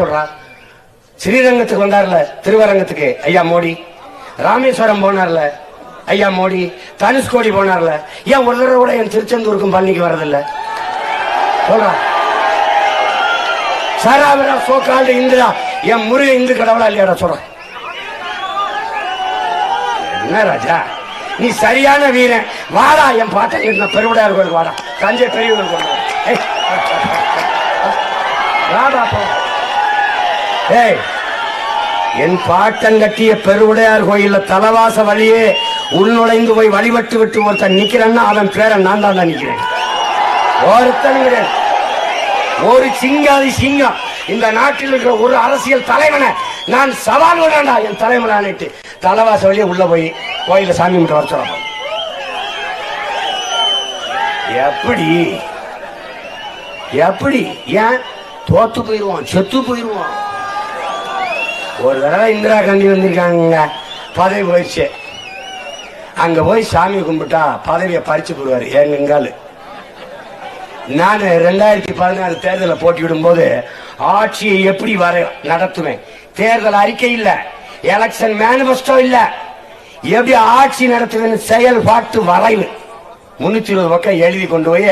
சொல்றா? ஸ்ரீரங்கத்துக்கு வந்தார்ல திருவரங்கத்துக்கு ஐயா மோடி. ராமேஸ்வரம் போனார்ல ஐயா மோடி. தனுஷ்கோடி போனார்ல. ஏன் ஒரு தடவை கூட என் திருச்செந்தூருக்கும் பழனிக்கு வரதில்ல? சொல்றா. சராவரா சோக்காண்டு இந்துடா. என் முருக இந்து கடவுளா இல்லையாடா சொல்றான் என்ன ராஜா? நீ சரியான வீரன். வாடா என் பாட்டன் பெருவிடையார் கோயிலுக்கு வாடா. தஞ்சை பெரிய வாடா. வாடா போ. ஏய் என் பாட்டன் கட்டிய பெருவுடையார் கோயில்ல தலவாச வழியே உள்நுழைந்து போய் வழிபட்டு விட்டு ஒருத்தன் நிக்கிறேன்னா அவன் பேரை நான் தான் நிக்கிறேன். ஒருத்தன் கிடையாது. ஒரு சிங்காதி சிங்கம். இந்த நாட்டில் இருக்கிற ஒரு அரசியல் தலைவனை நான் சவால் விடாண்டா என் தலைவனானிட்டு தலவாச வழியே உள்ள போய் கோயில சாமி கும்பிட்டு வர எப்படி? எப்படி? ஏன்? தோத்து போயிருவான் செத்து போயிருவான். ஒரு தடவை இந்திரா காந்தி வந்திருக்காங்க பதவி போயிடுச்சு. அங்க போய் சாமி கும்பிட்டா பதவியை பறிச்சு போடுவார். எங்காலு நான் ரெண்டாயிரத்தி பதினாறு தேர்தலில் போட்டியிடும் போது ஆட்சியை எப்படி வர நடத்துவேன்? தேர்தல் அறிக்கை இல்ல. எலெக்ஷன் மேனிபெஸ்டோ இல்ல. எப்படி ஆட்சி நடத்துவேன் செயல்பாட்டு வரைவு முன்னூத்தி இருபது பக்கம் எழுதி கொண்டு போய்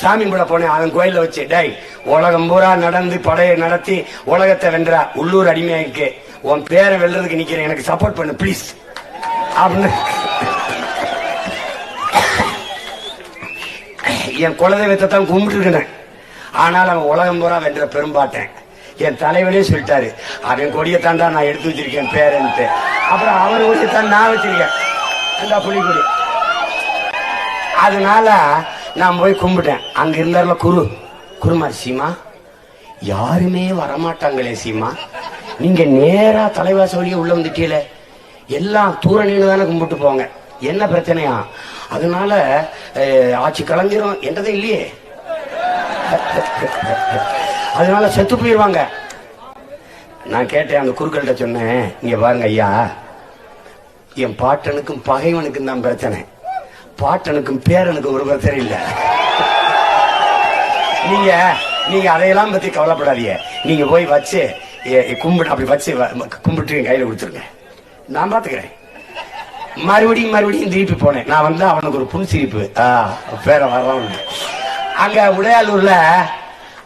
சாமி கூட போனேன். அவன் கோயில்ல வச்சு டேய் உலகம் பூரா நடந்து படையை நடத்தி உலகத்தை வென்றா உள்ளூர் அடிமையா இருக்கு. உன் பேரை வெல்றதுக்கு நிக்கிறேன். எனக்கு சப்போர்ட் பண்ணு ப்ளீஸ் அப்படின்னு. என் குலதெய்வத்தை தான் கும்பிட்டுருக்கேன். ஆனால் அவன் உலகம் பூரா வென்ற பெரும்பாட்டேன். என் தலைவனே சொல்லிட்டாரு அவன் கொடியை தான் நான் எடுத்து வச்சிருக்கேன் பேரன்ட்டு. அப்புறம் அவர் கொடியை தான் நான் வச்சிருக்கேன். அந்த புலிகொடி. அதனால நான் போய் கும்பிட்டேன். அங்க இருந்தார்ல குரு. குருமார் சீமா. யாருமே வரமாட்டாங்களே சீமா. நீங்க நேரா தலைவாச வழியே உள்ள வந்துட்டீல எல்லாம் தூர நின்று தானே கும்பிட்டு போங்க என்ன பிரச்சனையா? அதனால ஆட்சி கலைஞரும் என்றதே இல்லையே? அதனால செத்து போயிருவாங்க. நான் கேட்டேன் அந்த குருக்கள்கிட்ட சொன்னேன் இங்க பாருங்க ஐயா. என் பாட்டனுக்கும் பகைவனுக்கும் தான் பிரச்சனை. பாட்டனுக்கும் பேரனுக்கும் ஒரு பிரச்சனை இல்ல நீங்க நீங்க அதையெல்லாம் பத்தி கவலைப்படாதீங்க. நீங்க போய் வச்சு கும்பிட்டு அப்படி வச்சு கும்பிட்டு என் கையில கொடுத்துருங்க. நான் பாத்துக்கிறேன். மறுபடியும் மறுபடியும் திருப்பி போனேன். நான் வந்து அவனுக்கு ஒரு புன்சிரிப்பு. ஆ, பேர வரோம் அங்க உடையாளூர்ல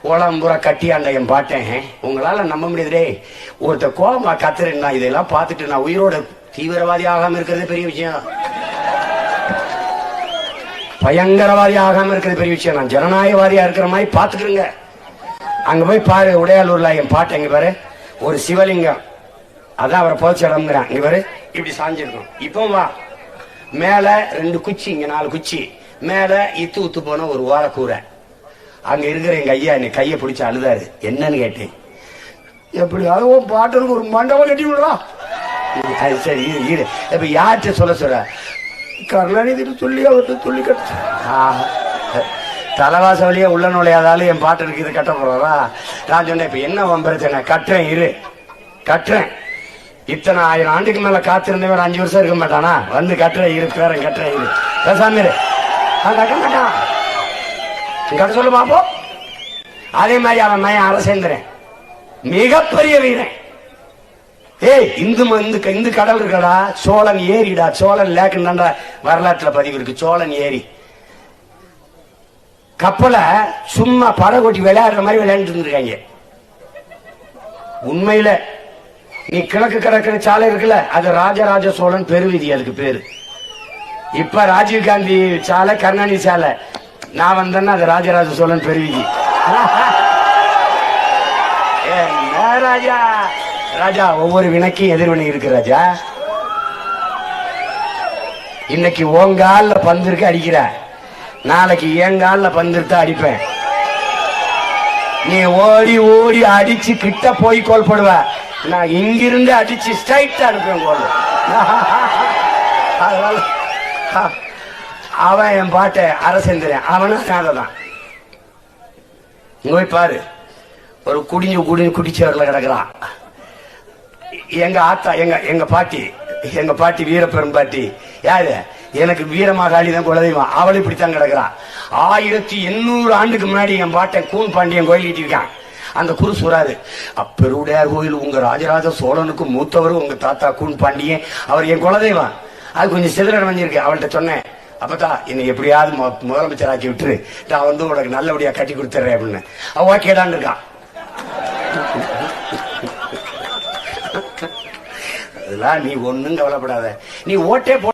உடம்புற கட்டி அந்த என் பாட்டேன். உங்களால நம்ப முடியுதுடே. ஒருத்த கோபமா கத்துறேன் நான் இதெல்லாம் பார்த்துட்டு நான் உயிரோட தீவிரவாதி ஆகாம இருக்கிறது பெரிய விஷயம். பயங்கரவாதி ஆகாம இருக்கிறது பெரிய விஷயம். நான் ஜனநாயகவாதியா இருக்கிற மாதிரி பாத்துக்கிறேங்க அங்க போய் பாரு உடையாளூர்ல என் பாட்டு எங்க பாரு? ஒரு சிவலிங்கம். அதான் அவரை புதைச்ச இடம்ங்கிறான். இங்க பாரு இப்படி சாஞ்சிருக்கும். இப்போ வா. மேல ரெண்டு குச்சி இங்க நாலு குச்சி. மேல இத்து உத்து போன ஒரு ஓரக்கூரை. அங்க இருக்கிற எங்க ஐயா என்னை கையை பிடிச்சு அழுதாரு. என்னன்னு கேட்டேன். எப்படியாவது உன் பாட்டுக்கு ஒரு மண்டபம் கட்டி விடுறா? அது சரி இரு. இப்ப யார்கிட்ட சொல்ல சொல்ற? கருணாநிதி சொல்லி அவர்கிட்ட சொல்லி கட்ட தலைவாச வழியா உள்ள நுழையாதாலும் என் பாட்டனுக்கு இது கட்ட போறாரா நான் சொன்னேன் இப்ப என்ன உன் பிரச்சனை? கட்டுறேன் இரு. கட்டுறேன். இத்தனை ஆயிரம் ஆண்டுக்கு மேல காத்திருந்தவன் அஞ்சு வருஷம் இருக்க மாட்டானா? வந்து கட்டுறேன் இரு. பேரன் கட்டுறேன் இரு. பேசாம இரு. கட்ட மாட்டான் கட்ட சொல்லு பாப்போம். அதே மாதிரி அவன் மையன் அரசேந்திரன். மிகப்பெரிய வீரன். ஏய் இந்து ம- இந்து க- இந்து கடல் இருக்கடா. சோழன் ஏரிடா சோழன் லேக்குன்னு வரலாற்றுல பதிவு இருக்கு. சோழன் ஏரி கப்பலை சும்மா படம் கொட்டி விளையாடுற மாதிரி விளையாண்டுட்டு இருந்திருக்காங்க. உண்மையில நீ கிழக்கு கடற்கரை சாலை இருக்குல்ல அது ராஜராஜ சோழன் பெருவிதி அதுக்கு பேரு. இப்ப ராஜீவ் காந்தி சாலை கருணாநிதி சாலை. நான் வந்தேன்னா அது ராஜராஜ சோழன் பெருவிதி. ராஜா? ராஜா ஒவ்வொரு வினைக்கும் எதிர்வினை இருக்கு ராஜா. இன்னைக்கு ஓங்கால பந்திருக்கு அடிக்கிற. நாளைக்கு ஏங்கால பந்திருத்தா அடிப்பேன். நீ ஓடி ஓடி அடிச்சு கிட்ட போய் கோல் போடுவ நான் இங்கிருந்து அடிச்சு ஸ்ட்ரைட்டா அனுப்புவேன் கோல் அதனால அவன் என் பாட்டை அரசேந்திரன். அவனும் காதை தான் போய் பாரு. ஒரு குடிஞ்சு குடிஞ்சு குடிச்சவர்ல கிடக்குறான். எங்க ஆத்தா எங்க எங்க பாட்டி எங்க பாட்டி வீரப்பெரும் பாட்டி யாரு? எனக்கு வீரமாகாளி தான் குலதெய்வம். அவள் இப்படித்தான் கிடக்குறான் ஆயிரத்தி எண்ணூறு ஆண்டுக்கு முன்னாடி என் பாட்டன் கூன் பாண்டியன் கோயில் கட்டியிருக்கான். அந்த குரு சொல்றாரு அப்பெருவுடையார் கோயில் உங்க ராஜராஜ சோழனுக்கு மூத்தவர் உங்க தாத்தா கூன் பாண்டியன் அவர் என் குலதெய்வம். அது கொஞ்சம் சிதறன் அடைஞ்சிருக்கு. அவள்கிட்ட சொன்னேன் அப்பதா என்னை எப்படியாவது முதலமைச்சர் முதலமைச்சராக்கி விட்டுரு. நான் வந்து உனக்கு நல்லபடியா கட்டி கொடுத்துறேன் அப்படின்னு. அவ ஓகேடான்னு இருக்கான். அதெல்லாம் நீ ஒண்ணும் கவலைப்படாத. நீ ஓட்டே போ